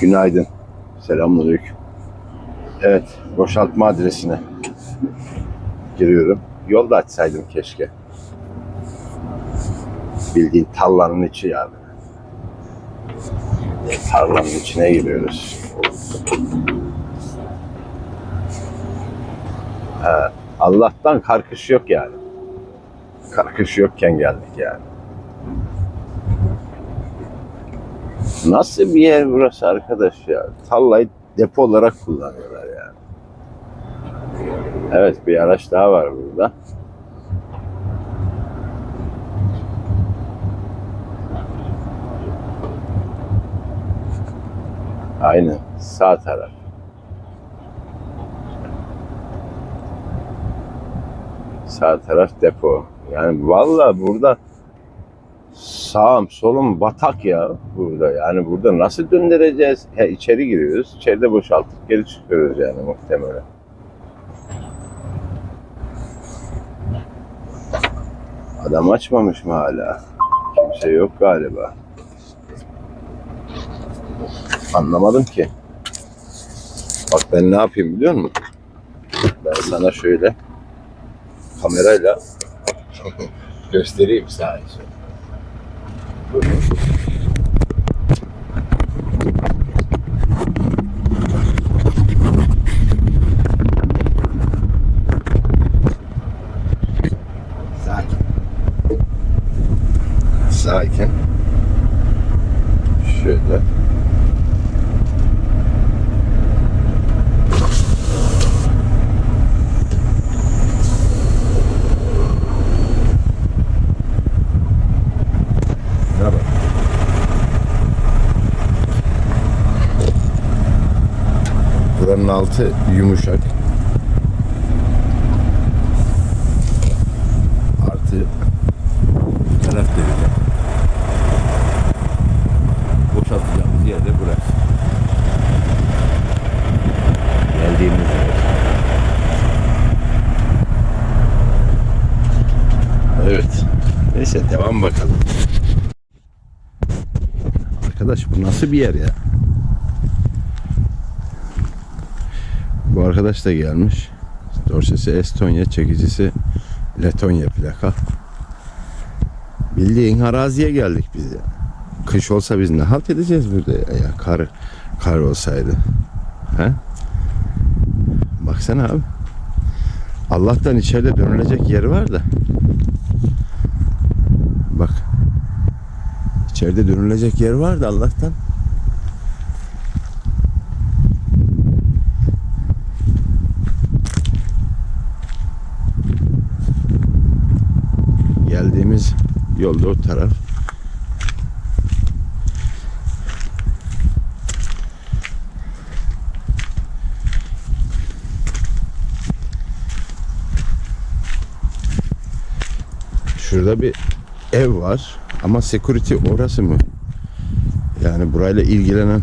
Günaydın. Selamünaleyküm. Evet, boşaltma adresine giriyorum. Yolda açsaydım keşke. Bildiğin tarlanın içi yani. Tarlanın içine giriyoruz. Ha, Allah'tan karkış yok yani. Karkış yokken geldik yani. Nasıl bir yer burası arkadaş ya? Tarlayı depo olarak kullanıyorlar yani. Evet bir araç daha var burada. Aynen sağ taraf. Sağ taraf depo. Yani vallahi burada sağım solum batak ya burada. Yani burada nasıl döndüreceğiz? He, içeri giriyoruz. İçeride boşaltıp geri çıkıyoruz yani muhtemelen. Adam açmamış mı hala? Kimse yok galiba. Anlamadım ki. Bak ben ne yapayım biliyor musun? Ben sana şöyle kamerayla göstereyim sadece. Sakin. Sakin. Şöyle. Merhaba. Buranın altı yumuşak. Artı taraf deri. Boşaltacağımız yer de burası. Geldiğimiz yer. Evet. Neyse devam bakalım. Arkadaş bu nasıl bir yer ya? Arkadaş da gelmiş. Dorsesi Estonya, çekicisi Letonya plaka. Bildiğin araziye geldik biz ya. Kış olsa biz ne halt edeceğiz burada ya, ya kar kar olsaydı. He? Baksana abi. Allah'tan içeride dönülecek yer var da. Bak. İçeride dönülecek yer var da Allah'tan. Geldiğimiz yolda o taraf. Şurada bir ev var ama security orası mı? Yani burayla ilgilenen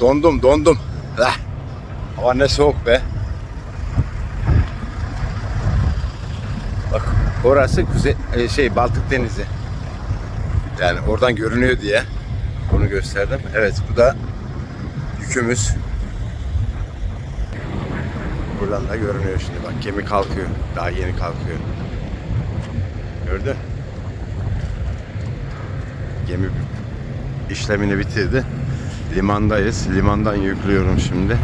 Dondum dondum. Lah. Hava ne soğuk be. Bak orası kuzey e, şey Baltık Denizi. Yani oradan görünüyor diye onu gösterdim. Evet bu da yükümüz. Buradan da görünüyor şimdi bak gemi kalkıyor. Daha yeni kalkıyor. Gördün? Gemi işlemini bitirdi. Limandayız. Limandan yüklüyorum şimdi.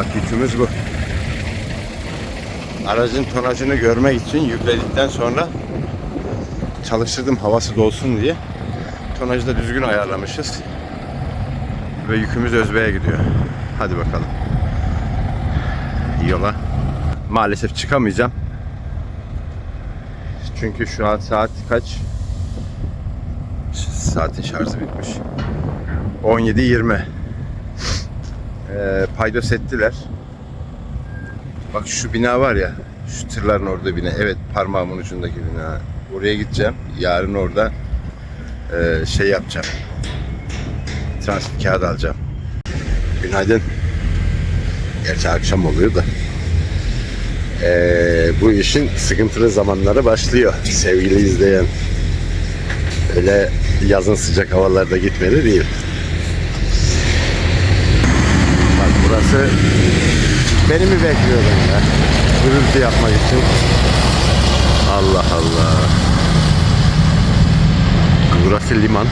Bak yükümüz bu. Aracın tonajını görmek için yükledikten sonra çalıştırdım havası dolsun diye. Tonajı da düzgün ayarlamışız. Ve yükümüz Özbey'e gidiyor. Hadi bakalım. Yola. Maalesef çıkamayacağım. Çünkü şu an saat kaç? Saatin şarjı bitmiş. 17.20. Ee, paydos ettiler. Bak şu bina var ya. Şu tırların orada bina. Evet parmağımın ucundaki bina. Oraya gideceğim. Yarın orada e, şey yapacağım. Transit kağıdı alacağım. Günaydın. Gerçi akşam oluyor da. Ee, bu işin sıkıntılı zamanları başlıyor sevgili izleyen. Öyle yazın sıcak havalarda gitmeli değil. Burası beni mi bekliyordun ya? Gürültü yapmak için. Allah Allah. Burası liman.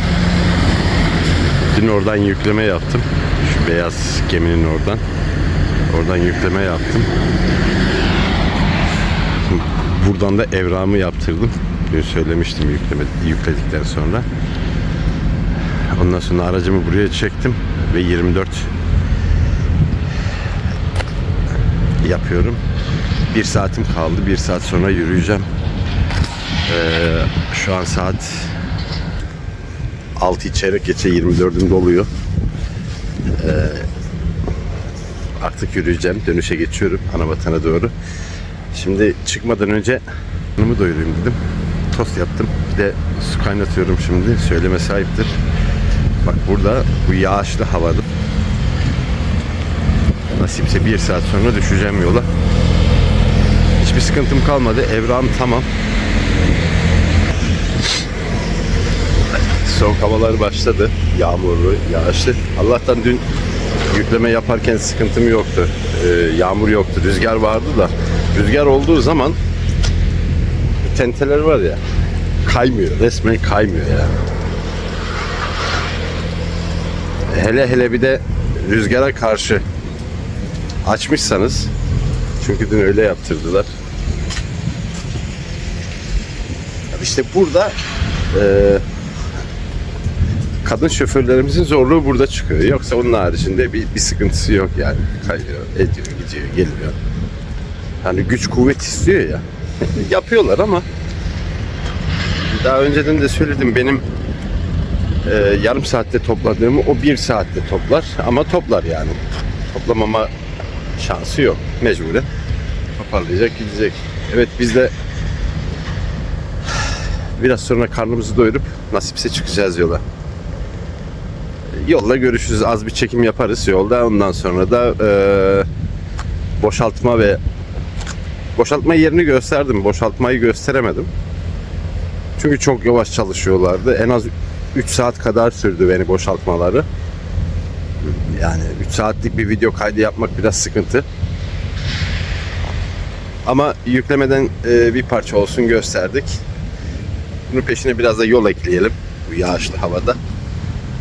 Dün oradan yükleme yaptım. Şu beyaz geminin oradan. Oradan yükleme yaptım. Buradan da evramı yaptırdım. Dün söylemiştim yükleme, yükledikten sonra. Ondan sonra aracımı buraya çektim ve 24 yapıyorum. Bir saatim kaldı. Bir saat sonra yürüyeceğim. Ee, şu an saat 6 çeyrek geçe 24'üm doluyor. Ee, artık yürüyeceğim. Dönüşe geçiyorum Anabatan'a doğru. Şimdi çıkmadan önce karnımı doyurayım dedim. Tost yaptım. Bir de su kaynatıyorum şimdi. Söyleme sahiptir. Bak burada bu yağışlı havada nasipse bir saat sonra düşeceğim yola. Hiçbir sıkıntım kalmadı. Evram tamam. Soğuk havalar başladı. Yağmurlu, yağışlı. Allah'tan dün yükleme yaparken sıkıntım yoktu. Ee, yağmur yoktu. Rüzgar vardı da. Rüzgar olduğu zaman tenteler var ya kaymıyor. Resmen kaymıyor yani. Hele hele bir de rüzgara karşı açmışsanız çünkü dün öyle yaptırdılar. İşte burada eee kadın şoförlerimizin zorluğu burada çıkıyor. Yoksa onun haricinde bir, bir sıkıntısı yok yani. Kayıyor, ediyor, gidiyor, geliyor. Hani güç kuvvet istiyor ya. Yapıyorlar ama daha önceden de söyledim benim e, yarım saatte topladığımı o bir saatte toplar ama toplar yani. Toplamama şansı yok. Mecburen toparlayacak gidecek. Evet biz de biraz sonra karnımızı doyurup nasipse çıkacağız yola. Yolda görüşürüz. Az bir çekim yaparız yolda. Ondan sonra da e, boşaltma ve boşaltma yerini gösterdim. Boşaltmayı gösteremedim. Çünkü çok yavaş çalışıyorlardı. En az 3 saat kadar sürdü beni boşaltmaları. Yani 3 saatlik bir video kaydı yapmak biraz sıkıntı. Ama yüklemeden e, bir parça olsun gösterdik. Bunun peşine biraz da yol ekleyelim bu yağışlı havada.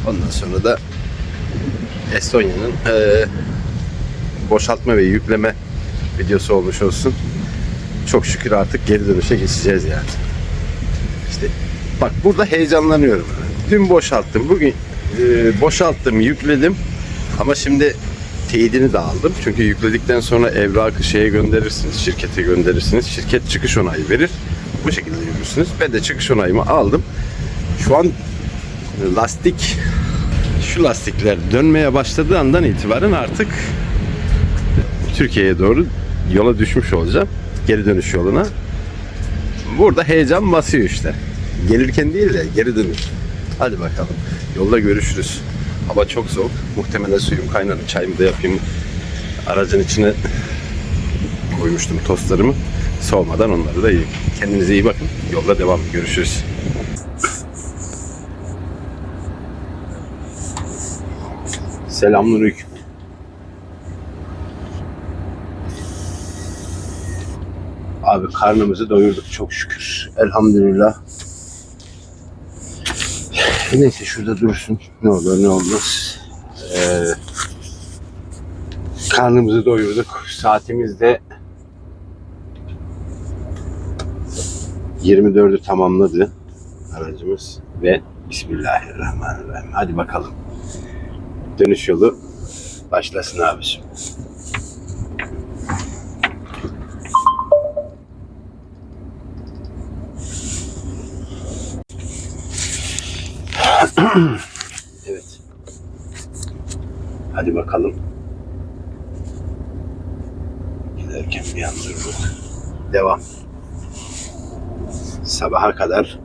Ondan sonra da Estonya'nın e, boşaltma ve yükleme videosu olmuş olsun. Çok şükür artık geri dönüşe geçeceğiz yani. İşte bak burada heyecanlanıyorum. Dün boşalttım. Bugün e, boşalttım, yükledim. Ama şimdi teyidini de aldım. Çünkü yükledikten sonra evrakı şeye gönderirsiniz, şirkete gönderirsiniz. Şirket çıkış onayı verir. Bu şekilde yürürsünüz. Ben de çıkış onayımı aldım. Şu an lastik şu lastikler dönmeye başladığı andan itibaren artık Türkiye'ye doğru yola düşmüş olacağım. Geri dönüş yoluna. Burada heyecan basıyor işte. Gelirken değil de geri dönüş. Hadi bakalım. Yolda görüşürüz. Hava çok soğuk. Muhtemelen suyum kaynadı. Çayımı da yapayım. Aracın içine koymuştum tostlarımı. Soğumadan onları da yiyeyim. Kendinize iyi bakın. Yolda devam. Görüşürüz. Selamünaleyküm. Abi karnımızı doyurduk çok şükür. Elhamdülillah. Neyse şurada dursun. Ne olur ne olmaz. Ee, karnımızı doyurduk. Saatimiz de 24'ü tamamladı aracımız ve Bismillahirrahmanirrahim. Hadi bakalım. Dönüş yolu başlasın abiciğim. evet. Hadi bakalım. Giderken bir an durduk. Devam. Sabaha kadar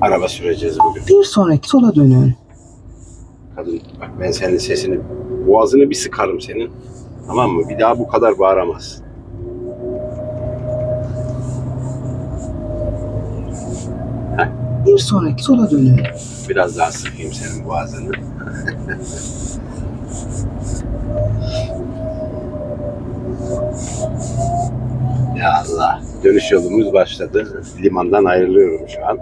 araba süreceğiz bugün. Bir sonraki sola dönün. Kadın bak ben senin sesini boğazını bir sıkarım senin. Tamam mı? Bir daha bu kadar bağıramaz. Bir sonraki sola dönün. Biraz daha sıkayım senin boğazını. ya Allah. Dönüş yolumuz başladı. Limandan ayrılıyorum şu an.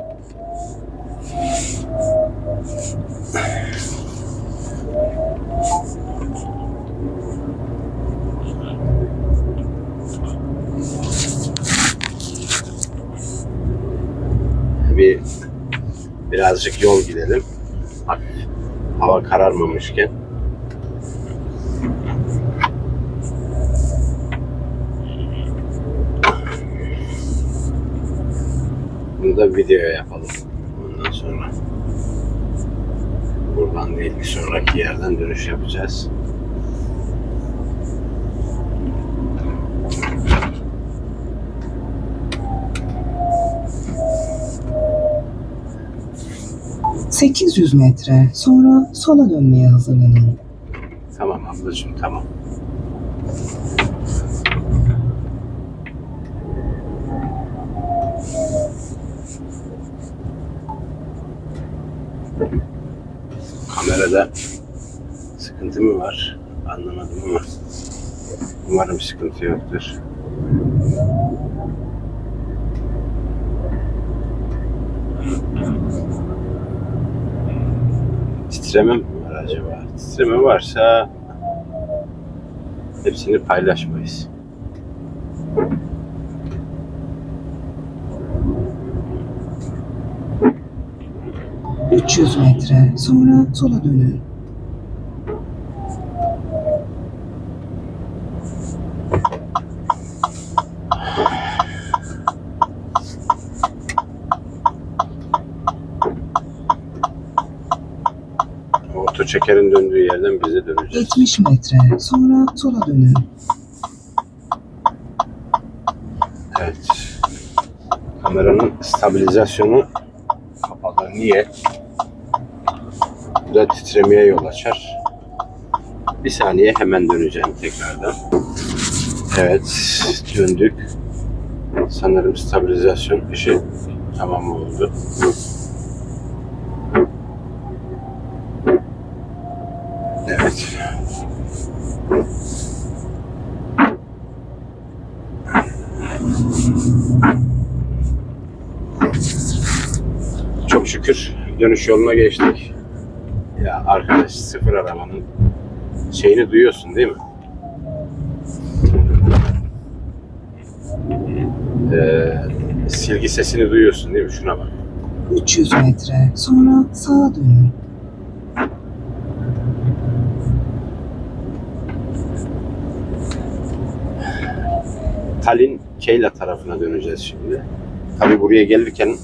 Bir birazcık yol gidelim. Hafif hava kararmamışken. Bunu da videoya yapalım. Ondan sonra buradan değil bir sonraki yerden dönüş yapacağız. 800 metre sonra sola dönmeye hazırlanın. Tamam ablacığım tamam. Kamerada sıkıntı mı var? Anlamadım ama umarım sıkıntı yoktur. Titreme mi var acaba? Titreme varsa hepsini paylaşmayız. Hı. 300 metre sonra sola dönün. 70 metre sonra sola dönün. Evet. Kameranın stabilizasyonu kapalı. Niye? Bu da titremeye yol açar. Bir saniye hemen döneceğim tekrardan. Evet, döndük. Sanırım stabilizasyon işi tamam oldu. Evet. Çok şükür dönüş yoluna geçtik. Ya arkadaş sıfır arabanın şeyini duyuyorsun değil mi? Ee, silgi sesini duyuyorsun değil mi? Şuna bak. 300 metre sonra sağa dönün. Tallinn Keyla tarafına döneceğiz şimdi. Tabi buraya gelirken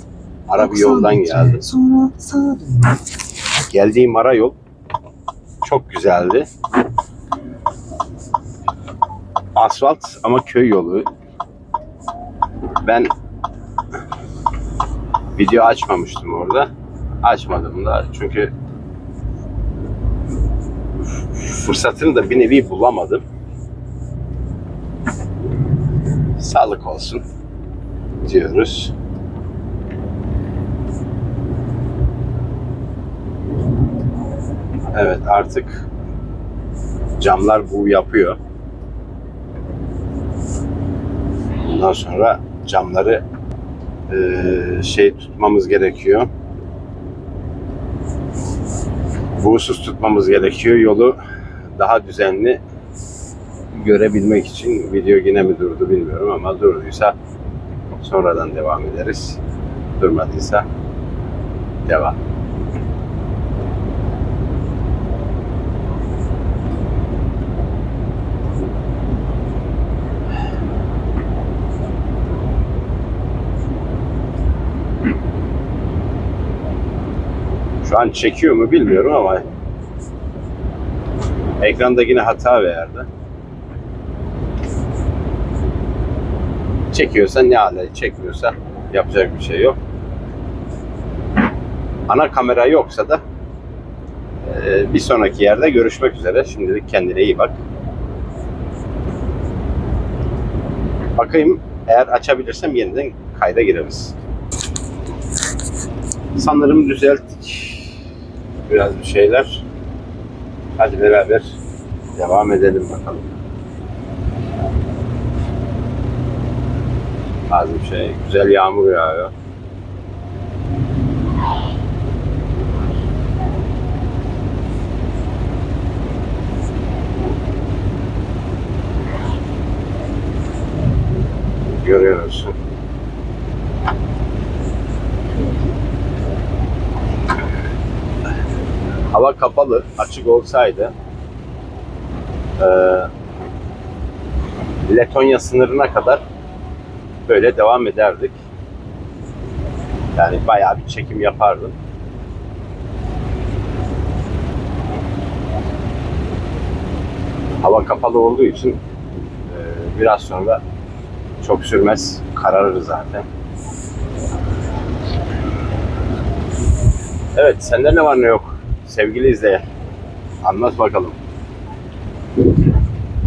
ara bir 90 yoldan geldim. Sonra sağa. Geldiğim ara yol çok güzeldi. Asfalt ama köy yolu. Ben video açmamıştım orada. Açmadım da çünkü fırsatını da bir nevi bulamadım. Sağlık olsun diyoruz. Evet artık camlar bu yapıyor. Bundan sonra camları eee, şey tutmamız gerekiyor. Buğsuz tutmamız gerekiyor. Yolu daha düzenli görebilmek için video yine mi durdu bilmiyorum ama durduysa sonradan devam ederiz. Durmadıysa devam. Şu an çekiyor mu bilmiyorum ama ekranda yine hata verdi. Çekiyorsa ne hale, çekmiyorsa yapacak bir şey yok. Ana kamera yoksa da e, bir sonraki yerde görüşmek üzere. Şimdilik kendine iyi bak. Bakayım eğer açabilirsem yeniden kayda gireriz. Sanırım düzelttik biraz bir şeyler. Hadi beraber devam edelim bakalım. Az bir şey. Güzel yağmur yağıyor. Görüyorsun. Hava kapalı, açık olsaydı eee Letonya sınırına kadar böyle devam ederdik. Yani bayağı bir çekim yapardım. Hava kapalı olduğu için eee, biraz sonra çok sürmez, kararır zaten. Evet, sende ne var ne yok sevgili izleyen? Anlat bakalım.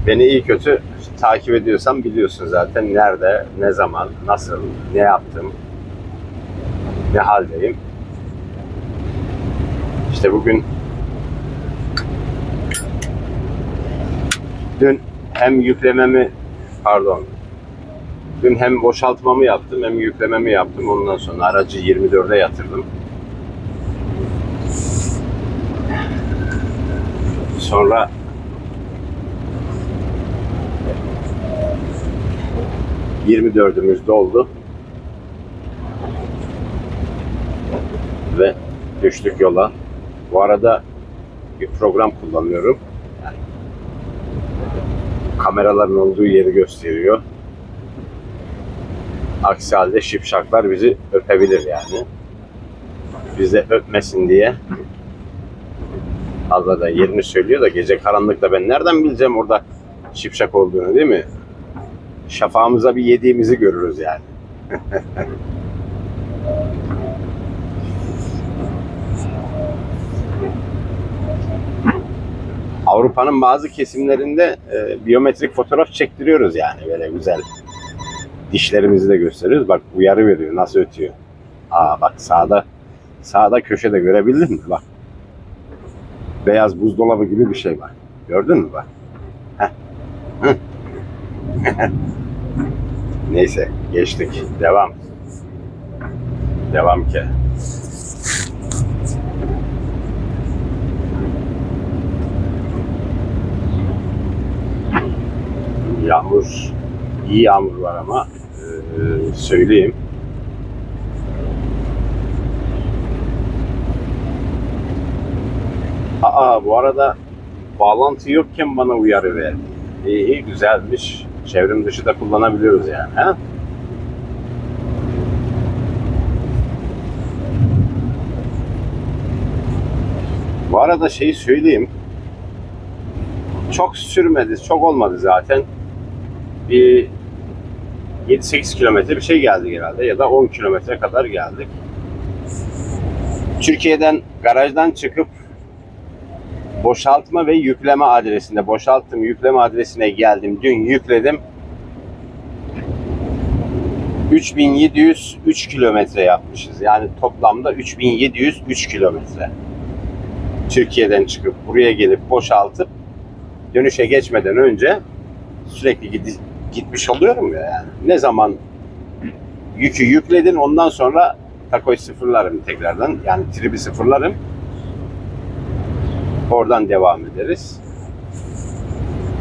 Beni iyi kötü takip ediyorsan biliyorsun zaten nerede, ne zaman, nasıl, ne yaptım, ne haldeyim. İşte bugün dün hem yüklememi pardon dün hem boşaltmamı yaptım hem yüklememi yaptım. Ondan sonra aracı 24'e yatırdım. Sonra Yirmi dördümüz doldu. Ve düştük yola. Bu arada bir program kullanıyorum. Kameraların olduğu yeri gösteriyor. Aksi halde şipşaklar bizi öpebilir yani. Biz de öpmesin diye Allah da yerini söylüyor da gece karanlıkta ben nereden bileceğim orada şipşak olduğunu değil mi? Şafağımıza bir yediğimizi görürüz yani. Avrupa'nın bazı kesimlerinde e, biyometrik fotoğraf çektiriyoruz yani böyle güzel. Dişlerimizi de gösteriyoruz. Bak uyarı veriyor nasıl ötüyor. Aa bak sağda sağda köşede görebildin mi? Bak. Beyaz buzdolabı gibi bir şey var. Gördün mü bak? Neyse geçtik. Devam. Devam ki. Yağmur, iyi yağmur var ama eee, söyleyeyim. Aa bu arada bağlantı yokken bana uyarı verdi. İyi, iyi güzelmiş. Çevrim dışı da kullanabiliyoruz yani. Ha? Bu arada şeyi söyleyeyim. Çok sürmedi, çok olmadı zaten. Bir 7-8 kilometre bir şey geldi herhalde ya da 10 kilometre kadar geldik. Türkiye'den garajdan çıkıp boşaltma ve yükleme adresinde. Boşalttım yükleme adresine geldim. Dün yükledim. 3703 kilometre yapmışız. Yani toplamda 3703 kilometre. Türkiye'den çıkıp buraya gelip boşaltıp dönüşe geçmeden önce sürekli gidi- gitmiş oluyorum ya yani. Ne zaman yükü yükledin ondan sonra takoyu sıfırlarım tekrardan. Yani tribi sıfırlarım Oradan devam ederiz.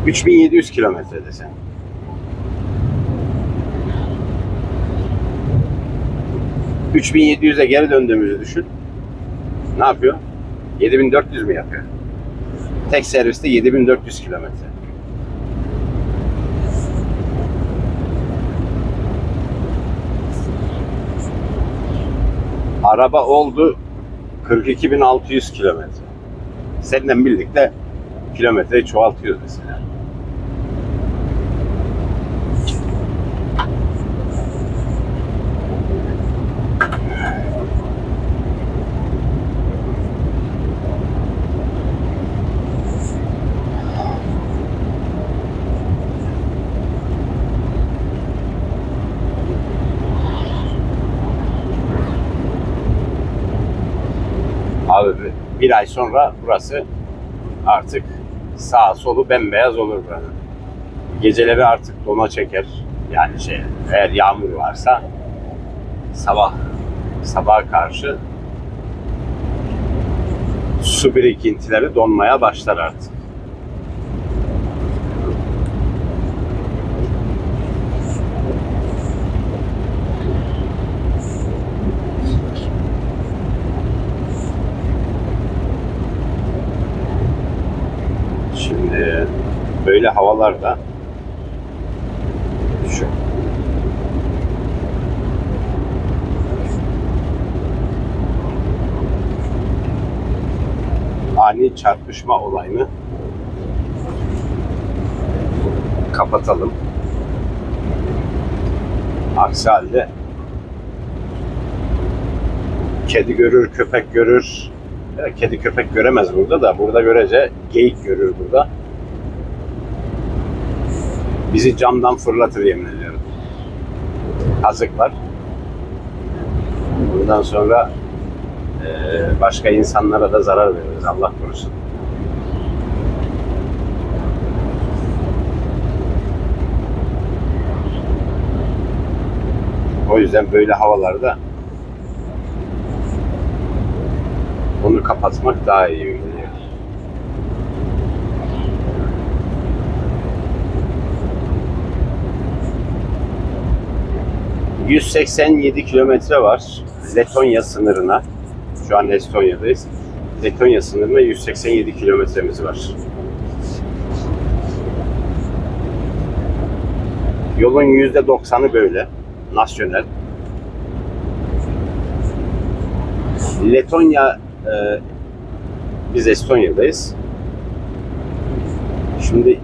3700 kilometre desen. ...3700'e geri döndüğümüzü düşün. Ne yapıyor? 7400 mü yapıyor? Tek serviste 7400 kilometre. Araba oldu 42.600 kilometre. Seninle birlikte kilometreyi çoğaltıyoruz mesela. Bir ay sonra burası artık sağ solu bembeyaz olur buranın. Geceleri artık dona çeker. Yani şey eğer yağmur varsa sabah sabaha karşı su birikintileri donmaya başlar artık. Şimdi böyle havalarda şu ani çarpışma olayını kapatalım. Aksi halde kedi görür, köpek görür. Kedi köpek göremez burada da burada görece geyik görür burada. Bizi camdan fırlatır yemin ediyorum. Kazık var. Bundan sonra eee, başka insanlara da zarar veririz Allah korusun. O yüzden böyle havalarda onu kapatmak daha iyi geliyor. ...187 kilometre var Letonya sınırına. Şu an Estonya'dayız. Letonya sınırına 187 kilometremiz var. Yolun %90'ı böyle. Nasyonel. Letonya e, biz Estonya'dayız. Şimdi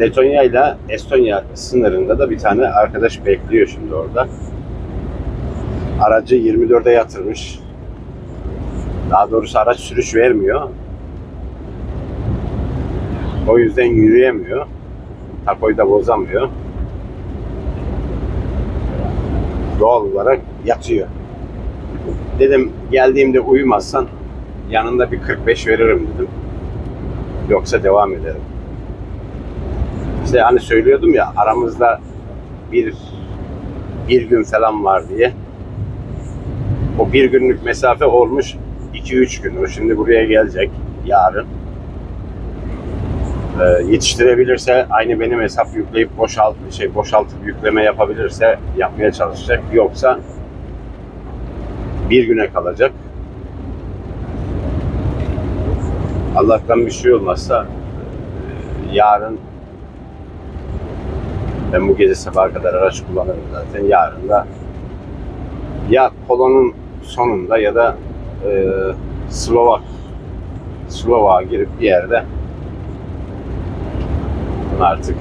Letonya ile Estonya sınırında da bir tane arkadaş bekliyor şimdi orada. Aracı 24'e yatırmış. Daha doğrusu araç sürüş vermiyor. O yüzden yürüyemiyor. Takoyu da bozamıyor. Doğal olarak yatıyor. Dedim geldiğimde uyumazsan yanında bir 45 veririm dedim. Yoksa devam ederim. İşte hani söylüyordum ya aramızda bir bir gün falan var diye. O bir günlük mesafe olmuş 2-3 gün. O şimdi buraya gelecek yarın. Ee, yetiştirebilirse aynı benim hesap yükleyip boşalt şey boşaltıp yükleme yapabilirse yapmaya çalışacak. Yoksa bir güne kalacak. Allah'tan bir şey olmazsa e, yarın ben bu gece sabaha kadar araç kullanırım zaten. Yarın da ya kolonun sonunda ya da e, Slovak Slovak'a girip bir yerde artık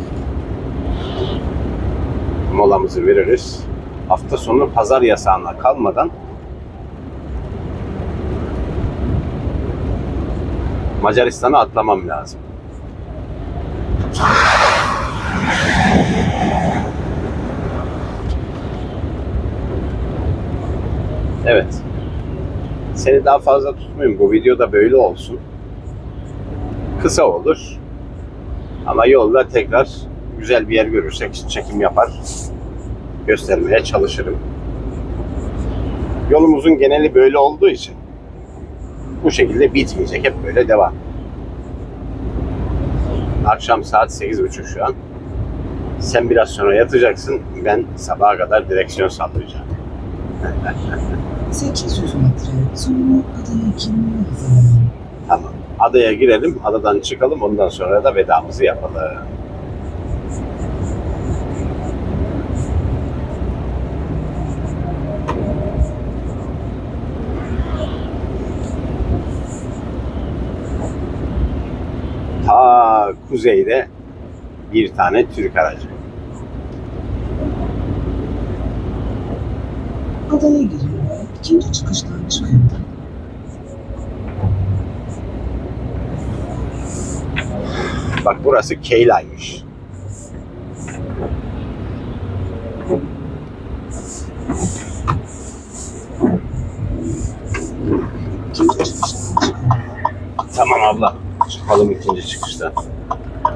molamızı veririz. Hafta sonu pazar yasağına kalmadan Macaristan'a atlamam lazım. Evet. Seni daha fazla tutmayayım. Bu video da böyle olsun. Kısa olur. Ama yolda tekrar güzel bir yer görürsek çekim yapar. Göstermeye çalışırım. Yolumuzun geneli böyle olduğu için bu şekilde bitmeyecek. Hep böyle devam. Akşam saat 8.30 şu an. Sen biraz sonra yatacaksın. Ben sabaha kadar direksiyon sallayacağım. 800 metre sonra adaya girmeye hazırlanın. Tamam. Adaya girelim, adadan çıkalım. Ondan sonra da vedamızı yapalım. Ta kuzeyde bir tane Türk aracı. Adaya ve ikinci çıkıştan çıkıyor. Bak burası Keyla'ymış. Çıkıyor. abla çıkalım ikinci çıkışta.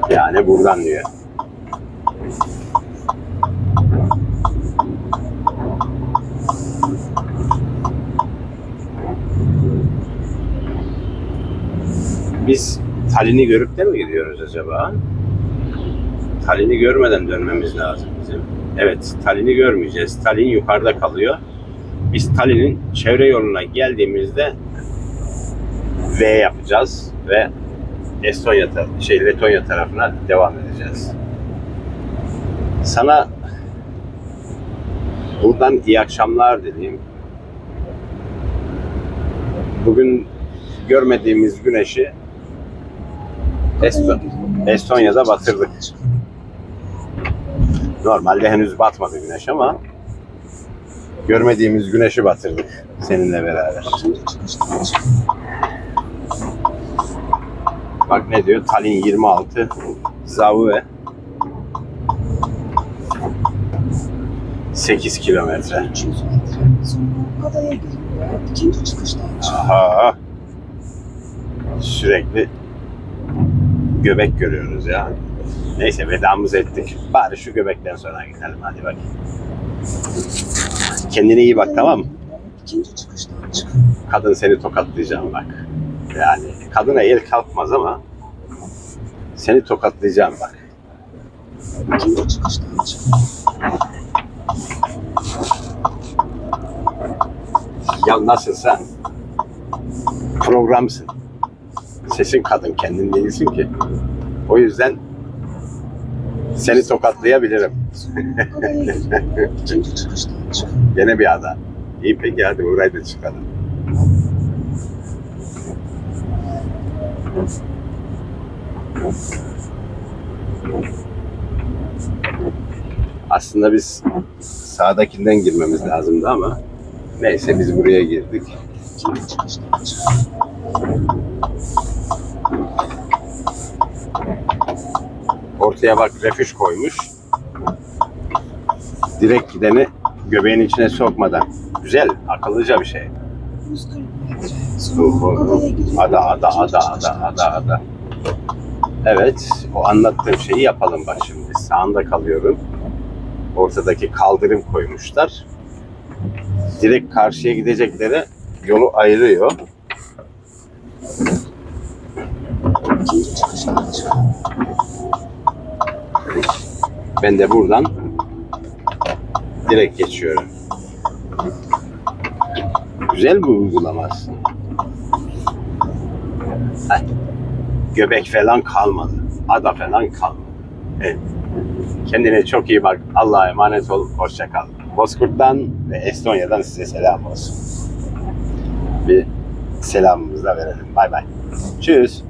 Yani buradan diyor. Tallinn'i görüp de mi gidiyoruz acaba? Tallinn'i görmeden dönmemiz lazım bizim. Evet, Tallinn'i görmeyeceğiz. Tallinn yukarıda kalıyor. Biz Tallinn'in çevre yoluna geldiğimizde V yapacağız ve Estonya şey Letonya tarafına devam edeceğiz. Sana buradan iyi akşamlar dileyim. Bugün görmediğimiz güneşi Esto- Estonya'da batırdık. Normalde henüz batmadı güneş ama görmediğimiz güneşi batırdık seninle beraber. Bak ne diyor? Tallinn 26 Zavue 8 kilometre. 300 metre sonra adaya giriliyor. İkinci çıkıştan çıkın. Aha. Sürekli göbek görüyoruz ya. Neyse vedamızı ettik. Bari şu göbekten sonra gidelim hadi bak. Kendine iyi bak tamam mı? İkinci çıkıştan çıkın. Kadın seni tokatlayacağım bak. Yani kadına el kalkmaz ama seni tokatlayacağım bak. İkinci çıkıştan çıkın. Ya nasılsa programsın. Sesin kadın kendin değilsin ki. O yüzden seni tokatlayabilirim. Gene bir ada. İyi peki hadi burayı da çıkalım. Aslında biz sağdakinden girmemiz lazımdı ama neyse biz buraya girdik. Ortaya bak refüj koymuş. Direkt gideni göbeğin içine sokmadan. Güzel, akıllıca bir şey. 140 metre Bu, sonra bu, bu. adaya giriliyor. Ada, ada, ada, ada, ada, ada. Evet, o anlattığım şeyi yapalım bak şimdi. Sağında kalıyorum. Ortadaki kaldırım koymuşlar. Direkt karşıya gidecekleri yolu ayırıyor. Çıkın. Ben de buradan direkt geçiyorum. Güzel bir uygulama aslında. Heh. Göbek falan kalmadı. Ada falan kalmadı. Evet. Kendine çok iyi bak. Allah'a emanet ol. Hoşça kal. Bozkurt'tan ve Estonya'dan size selam olsun. Bir selamımızı da verelim. Bay bay. Tschüss.